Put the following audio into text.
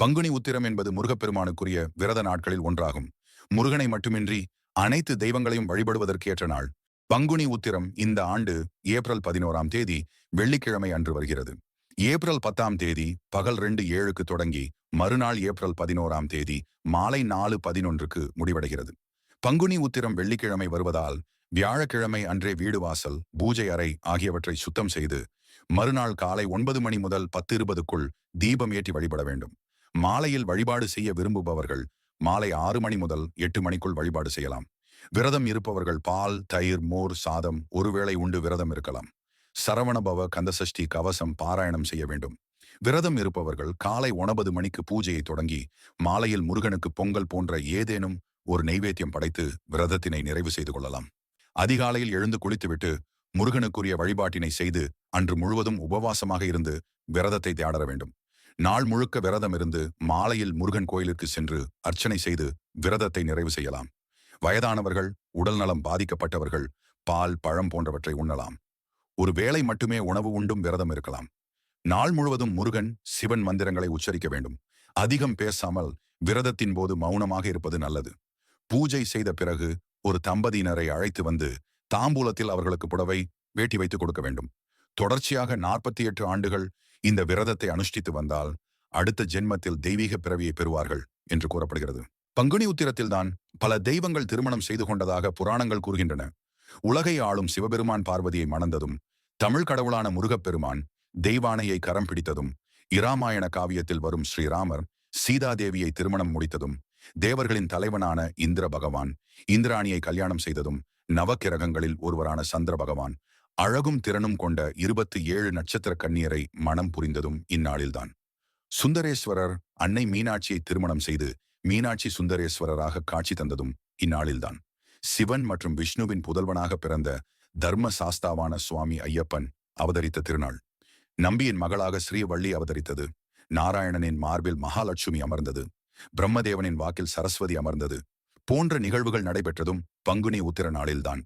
பங்குனி உத்திரம் என்பது முருகப்பெருமானுக்குரிய விரத நாட்களில் ஒன்றாகும். முருகனை மட்டுமின்றி அனைத்து தெய்வங்களையும் வழிபடுவதற்கேற்ற நாள். பங்குனி உத்திரம் இந்த ஆண்டு ஏப்ரல் பதினோராம் தேதி வெள்ளிக்கிழமை அன்று வருகிறது. ஏப்ரல் பத்தாம் தேதி பகல் ரெண்டு ஏழுக்கு தொடங்கி மறுநாள் ஏப்ரல் பதினோராம் தேதி மாலை நாலு பதினொன்றுக்கு முடிவடைகிறது. பங்குனி உத்திரம் வெள்ளிக்கிழமை வருவதால் வியாழக்கிழமை அன்றே வீடு வாசல் பூஜை அறை ஆகியவற்றை சுத்தம் செய்து மறுநாள் காலை ஒன்பது மணி முதல் பத்து இருபதுக்குள் தீபம் ஏற்றி வழிபட வேண்டும். மாலையில் வழிபாடு செய்ய விரும்புபவர்கள் மாலை ஆறு மணி முதல் எட்டு மணிக்குள் வழிபாடு செய்யலாம். விரதம் இருப்பவர்கள் பால் தயிர் மோர் சாதம் ஒருவேளை உண்டு விரதம் இருக்கலாம். சரவணபவ கந்தசஷ்டி கவசம் பாராயணம் செய்ய வேண்டும். விரதம் இருப்பவர்கள் காலை ஒன்பது மணிக்கு பூஜையை தொடங்கி மாலையில் முருகனுக்கு பொங்கல் போன்ற ஏதேனும் ஒரு நைவேத்தியம் படைத்து விரதத்தினை நிறைவு செய்து கொள்ளலாம். அதிகாலையில் எழுந்து குளித்துவிட்டு முருகனுக்குரிய வழிபாட்டினை செய்து அன்று முழுவதும் உபவாசமாக இருந்து விரதத்தை தேடர வேண்டும். நாள் முழுக்க விரதம் இருந்து மாலையில் முருகன் கோயிலுக்கு சென்று அர்ச்சனை செய்து விரதத்தை நிறைவு செய்யலாம். வயதானவர்கள் உடல்நலம் பாதிக்கப்பட்டவர்கள் பால் பழம் போன்றவற்றை உண்ணலாம். ஒரு வேளை மட்டுமே உணவு உண்டும் விரதம் இருக்கலாம். நாள் முழுவதும் முருகன் சிவன் மந்திரங்களை உச்சரிக்க வேண்டும். அதிகம் பேசாமல் விரதத்தின் போது மௌனமாக இருப்பது நல்லது. பூஜை செய்த பிறகு ஒரு தம்பதியினரை அழைத்து வந்து தாம்பூலத்தில் அவர்களுக்கு புடவை வேட்டி வைத்துக் கொடுக்க வேண்டும். தொடர்ச்சியாக நாற்பத்தி எட்டு ஆண்டுகள் இந்த விரதத்தை அனுஷ்டித்து வந்தால் அடுத்த ஜென்மத்தில் தெய்வீக பிறவியை பெறுவார்கள் என்று கூறப்படுகிறது. பங்குனி உத்திரத்தில்தான் பல தெய்வங்கள் திருமணம் செய்து கொண்டதாக புராணங்கள் கூறுகின்றன. உலகை ஆளும் சிவபெருமான் பார்வதியை மணந்ததும் தமிழ் கடவுளான முருகப்பெருமான் தெய்வானையை கரம் பிடித்ததும் இராமாயண காவியத்தில் வரும் ஸ்ரீராமர் சீதாதேவியை திருமணம் முடித்ததும் தேவர்களின் தலைவனான இந்திர பகவான் இந்திராணியை கல்யாணம் செய்ததும் நவக்கிரகங்களில் ஒருவரான சந்திர பகவான் அழகும் திறனும் கொண்ட இருபத்தி ஏழு நட்சத்திர கண்ணீரை மனம் புரிந்ததும் இந்நாளில்தான். சுந்தரேஸ்வரர் அன்னை மீனாட்சியை திருமணம் செய்து மீனாட்சி சுந்தரேஸ்வரராக காட்சி தந்ததும் இந்நாளில்தான். சிவன் மற்றும் விஷ்ணுவின் புதல்வனாக பிறந்த தர்ம சாஸ்தாவான சுவாமி ஐயப்பன் அவதரித்த திருநாள். நம்பியின் மகளாக ஸ்ரீவள்ளி அவதரித்தது. நாராயணனின் மார்பில் மகாலட்சுமி அமர்ந்தது. பிரம்மதேவனின் வாக்கில் சரஸ்வதி அமர்ந்தது. போன்ற நிகழ்வுகள் நடைபெற்றதும் பங்குனி உத்திர நாளில்தான்.